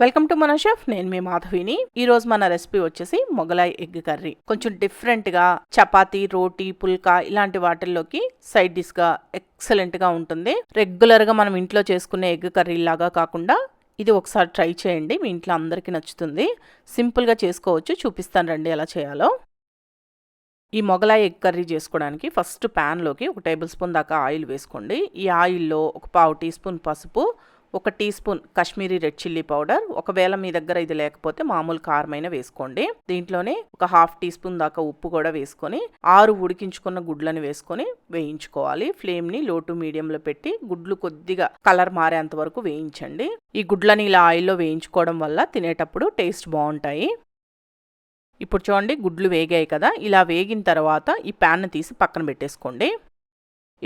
Welcome to మన chef నేను మీ మాధవిని. ఈ రోజు మన రెసిపీ వచ్చేసి మొగలాయి ఎగ్ కర్రీ. కొంచెం డిఫరెంట్గా చపాతీ రోటీ పుల్కా ఇలాంటి వాటిల్లోకి సైడ్ డిష్గా ఎక్సలెంట్గా ఉంటుంది. రెగ్యులర్గా మనం ఇంట్లో చేసుకునే ఎగ్ కర్రీ లాగా కాకుండా ఇది ఒకసారి ట్రై చేయండి. మీ ఇంట్లో అందరికీ నచ్చుతుంది. సింపుల్గా చేసుకోవచ్చు. చూపిస్తాను రండి ఎలా చేయాలో. ఈ మొగలాయి ఎగ్ కర్రీ చేసుకోవడానికి ఫస్ట్ ప్యాన్లోకి ఒక టేబుల్ స్పూన్ దాకా ఆయిల్ వేసుకోండి. ఈ ఆయిల్లో ఒక పావు టీ స్పూన్ పసుపు ఒక teaspoon Kashmiri red chilli powder ఒకవేళ మీ దగ్గర ఇది లేకపోతే మామూలు కారమైన వేసుకోండి. దీంట్లోనే ఒక హాఫ్ టీ స్పూన్ దాకా ఉప్పు కూడా వేసుకొని ఆరు ఉడికించుకున్న గుడ్లను వేసుకొని వేయించుకోవాలి. ఫ్లేమ్ని లో టు మీడియంలో పెట్టి గుడ్లు కొద్దిగా కలర్ మారేంత వరకు వేయించండి. ఈ గుడ్లని ఇలా ఆయిల్లో వేయించుకోవడం వల్ల తినేటప్పుడు టేస్ట్ బాగుంటాయి. ఇప్పుడు చూడండి గుడ్లు వేగాయి కదా. ఇలా వేగిన తర్వాత ఈ ప్యాన్ను తీసి పక్కన పెట్టేసుకోండి.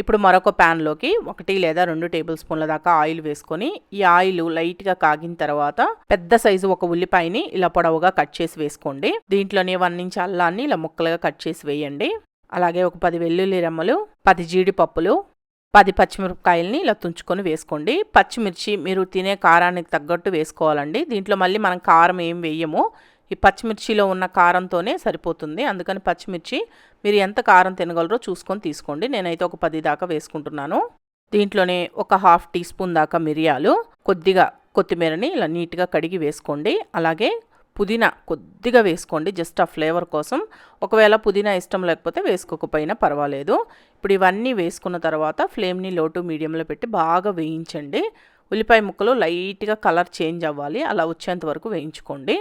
ఇప్పుడు మరొక ప్యాన్లోకి ఒకటి లేదా రెండు టేబుల్ స్పూన్ల దాకా ఆయిల్ వేసుకొని ఈ ఆయిల్ లైట్గా కాగిన తర్వాత పెద్ద సైజు ఒక ఉల్లిపాయని ఇలా పొడవుగా కట్ చేసి వేసుకోండి. దీంట్లోనే వన్ ఇంచ్ అల్లాన్ని ఇలా ముక్కలుగా కట్ చేసి వేయండి. అలాగే ఒక పది వెల్లుల్లి రెమ్మలు పది జీడిపప్పులు పది పచ్చిమిరపకాయలని ఇలా తుంచుకొని వేసుకోండి. పచ్చిమిర్చి మీరు తినే కారానికి తగ్గట్టు వేసుకోవాలండి. దీంట్లో మళ్ళీ మనం కారం ఏం వేయము. ఈ పచ్చిమిర్చిలో ఉన్న కారంతోనే సరిపోతుంది. అందుకని పచ్చిమిర్చి మీరు ఎంత కారం తినగలరో చూసుకొని తీసుకోండి. నేనైతే ఒక పది దాకా వేసుకుంటున్నాను. దీంట్లోనే ఒక హాఫ్ టీ స్పూన్ దాకా మిరియాలు కొద్దిగా కొత్తిమీరని ఇలా నీట్గా కడిగి వేసుకోండి. అలాగే పుదీనా కొద్దిగా వేసుకోండి జస్ట్ ఆ ఫ్లేవర్ కోసం. ఒకవేళ పుదీనా ఇష్టం లేకపోతే వేసుకోకపోయినా పర్వాలేదు. ఇప్పుడు ఇవన్నీ వేసుకున్న తర్వాత ఫ్లేమ్ని లో టు మీడియంలో పెట్టి బాగా వేయించండి. ఉల్లిపాయ ముక్కలు లైట్గా కలర్ చేంజ్ అవ్వాలి. అలా వచ్చేంత వరకు వేయించుకోండి.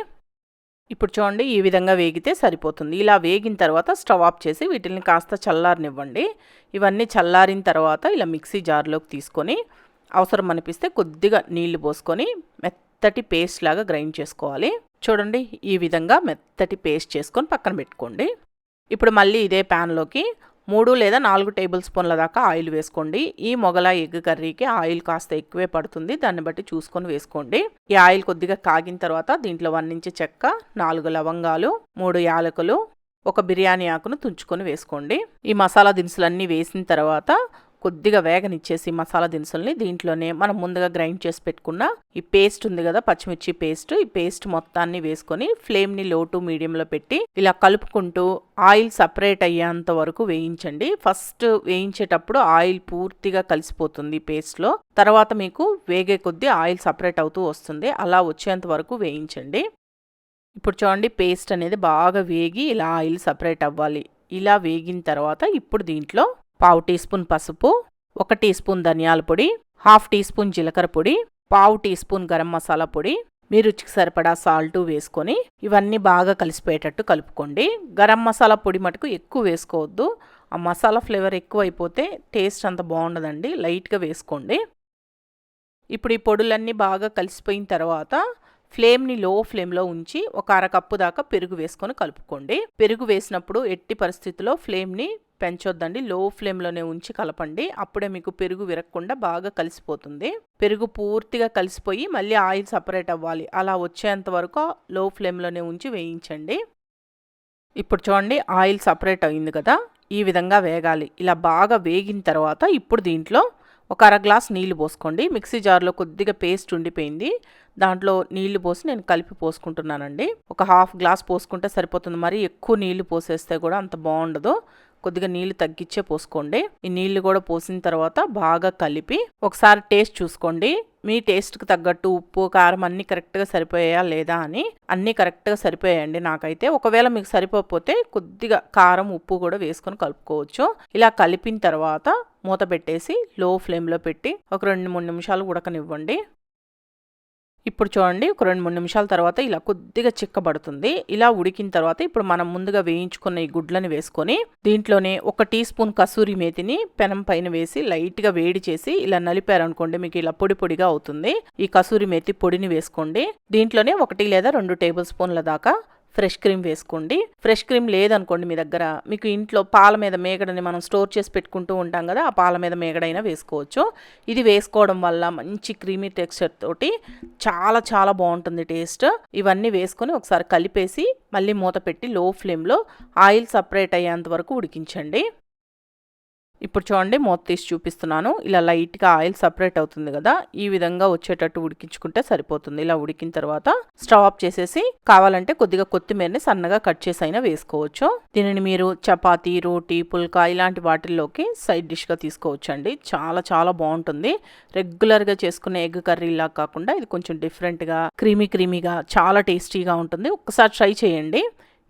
ఇప్పుడు చూడండి ఈ విధంగా వేగితే సరిపోతుంది. ఇలా వేగిన తర్వాత స్టవ్ ఆఫ్ చేసి వీటిని కాస్త చల్లారనివ్వండి. ఇవన్నీ చల్లారిన తర్వాత ఇలా మిక్సీ జార్లోకి తీసుకొని అవసరం అనిపిస్తే కొద్దిగా నీళ్ళు పోసుకొని మెత్తటి పేస్ట్ లాగా గ్రైండ్ చేసుకోవాలి. చూడండి ఈ విధంగా మెత్తటి పేస్ట్ చేసుకొని పక్కన పెట్టుకోండి. ఇప్పుడు మళ్ళీ ఇదే ప్యాన్లోకి మూడు లేదా నాలుగు టేబుల్ స్పూన్ల దాకా ఆయిల్ వేసుకోండి. ఈ మొగల ఎగ్ కర్రీకి ఆయిల్ కాస్త ఎక్కువే పడుతుంది. దాన్ని బట్టి చూసుకొని వేసుకోండి. ఈ ఆయిల్ కొద్దిగా కాగిన తర్వాత దీంట్లో వన్ ఇంచు చెక్క నాలుగు లవంగాలు మూడు యాలకులు ఒక బిర్యానీ ఆకును తుంచుకొని వేసుకోండి. ఈ మసాలా దినుసులన్నీ వేసిన తర్వాత కొద్దిగా వేగనిచ్చేసి మసాలా దినుసుల్ని దీంట్లోనే మనం ముందుగా గ్రైండ్ చేసి పెట్టుకున్న ఈ పేస్ట్ ఉంది కదా పచ్చిమిర్చి పేస్ట్. ఈ పేస్ట్ మొత్తాన్ని వేసుకొని ఫ్లేమ్ని లో టు మీడియంలో పెట్టి ఇలా కలుపుకుంటూ ఆయిల్ సపరేట్ అయ్యేంత వరకు వేయించండి. ఫస్ట్ వేయించేటప్పుడు ఆయిల్ పూర్తిగా కలిసిపోతుంది పేస్ట్లో. తర్వాత మీకు వేగే కొద్దీ ఆయిల్ సపరేట్ అవుతూ వస్తుంది. అలా వచ్చేంత వరకు వేయించండి. ఇప్పుడు చూడండి పేస్ట్ అనేది బాగా వేగి ఇలా ఆయిల్ సపరేట్ అవ్వాలి. ఇలా వేగిన తర్వాత ఇప్పుడు దీంట్లో పావు టీ స్పూన్ పసుపు ఒక టీ స్పూన్ ధనియాల పొడి హాఫ్ టీ స్పూన్ జీలకర్ర పొడి పావు టీ స్పూన్ గరం మసాలా పొడి మీ రుచికి సరిపడా సాల్ట్ వేసుకొని ఇవన్నీ బాగా కలిసిపోయేటట్టు కలుపుకోండి. గరం మసాలా పొడి మటుకు ఎక్కువ వేసుకోవద్దు. ఆ మసాలా ఫ్లేవర్ ఎక్కువ అయిపోతే టేస్ట్ అంత బాగుండదండి. లైట్గా వేసుకోండి. ఇప్పుడు ఈ పొడులన్నీ బాగా కలిసిపోయిన తర్వాత ఫ్లేమ్ని లో ఫ్లేమ్లో ఉంచి ఒక అరకప్పు దాకా పెరుగు వేసుకొని కలుపుకోండి. పెరుగు వేసినప్పుడు ఎట్టి పరిస్థితిలో ఫ్లేమ్ని పెంచొద్దండి. లో ఫ్లేమ్లోనే ఉంచి కలపండి. అప్పుడే మీకు పెరుగు విరగకుండా బాగా కలిసిపోతుంది. పెరుగు పూర్తిగా కలిసిపోయి మళ్ళీ ఆయిల్ సపరేట్ అవ్వాలి. అలా వచ్చేంత వరకు లో ఫ్లేమ్లోనే ఉంచి వేయించండి. ఇప్పుడు చూడండి ఆయిల్ సపరేట్ అయింది కదా? ఈ విధంగా వేగాలి. ఇలా బాగా వేగిన తర్వాత ఇప్పుడు దీంట్లో ఒక అర గ్లాస్ నీళ్ళు పోసుకోండి. మిక్సీ జార్లో కొద్దిగా పేస్ట్ ఉండిపోయింది. దాంట్లో నీళ్ళు పోసి నేను కలిపి పోసుకుంటున్నానండి. ఒక హాఫ్ గ్లాస్ పోసుకుంటే సరిపోతుంది. మరి ఎక్కువ నీళ్ళు పోసేస్తే కూడా అంత బాగుండదు. కొద్దిగా నీళ్ళు తగ్గించే పోసుకోండి. ఈ నీళ్ళు కూడా పోసిన తర్వాత బాగా కలిపి ఒకసారి టేస్ట్ చూసుకోండి. మీ టేస్ట్కి తగ్గట్టు ఉప్పు కారం అన్నీ కరెక్ట్గా సరిపోయాయా లేదా అని అన్నీ కరెక్ట్గా సరిపోయాయండి నాకైతే. ఒకవేళ మీకు సరిపోకపోతే కొద్దిగా కారం ఉప్పు కూడా వేసుకొని కలుపుకోవచ్చు. ఇలా కలిపిన తర్వాత మూత పెట్టేసి లో ఫ్లేమ్లో పెట్టి ఒక రెండు మూడు నిమిషాలు ఉడకనివ్వండి. ఇప్పుడు చూడండి ఒక రెండు మూడు నిమిషాల తర్వాత ఇలా కొద్దిగా చిక్కబడుతుంది. ఇలా ఉడికిన తర్వాత ఇప్పుడు మనం ముందుగా వేయించుకున్న ఈ గుడ్లని వేసుకొని దీంట్లోనే ఒక టీ స్పూన్ కసూరి మేతిని పెనం పైన వేసి లైట్గా వేడి చేసి ఇలా నలిపారనుకోండి మీకు ఇలా పొడి పొడిగా అవుతుంది. ఈ కసూరి మేతి పొడిని వేసుకోండి. దీంట్లోనే ఒకటి లేదా రెండు టేబుల్ స్పూన్ల దాకా ఫ్రెష్ క్రీమ్ వేసుకోండి. ఫ్రెష్ క్రీమ్ లేదనుకోండి మీ దగ్గర. మీకు ఇంట్లో పాల మీద మేగడని మనం స్టోర్ చేసి పెట్టుకుంటూ ఉంటాం కదా ఆ పాల మీద మేగడైనా వేసుకోవచ్చు. ఇది వేసుకోవడం వల్ల మంచి క్రీమీ టెక్స్చర్ తోటి చాలా చాలా బాగుంటుంది టేస్ట్. ఇవన్నీ వేసుకొని ఒకసారి కలిపేసి మళ్ళీ మూత పెట్టి లో ఫ్లేమ్లో ఆయిల్ సపరేట్ అయ్యేంత వరకు ఉడికించండి. ఇప్పుడు చూడండి మూత తీసి చూపిస్తున్నాను. ఇలా లైట్గా ఆయిల్ సపరేట్ అవుతుంది కదా ఈ విధంగా వచ్చేటట్టు ఉడికించుకుంటే సరిపోతుంది. ఇలా ఉడికిన తర్వాత స్టవ్ ఆఫ్ చేసేసి కావాలంటే కొద్దిగా కొత్తిమీరని సన్నగా కట్ చేసి అయినా వేసుకోవచ్చు. దీనిని మీరు చపాతీ రోటీ పుల్కా ఇలాంటి వాటిల్లోకి సైడ్ డిష్గా తీసుకోవచ్చు అండి చాలా చాలా బాగుంటుంది. రెగ్యులర్గా చేసుకునే ఎగ్ కర్రీలా కాకుండా ఇది కొంచెం డిఫరెంట్గా క్రీమీ క్రీమీగా చాలా టేస్టీగా ఉంటుంది. ఒకసారి ట్రై చేయండి.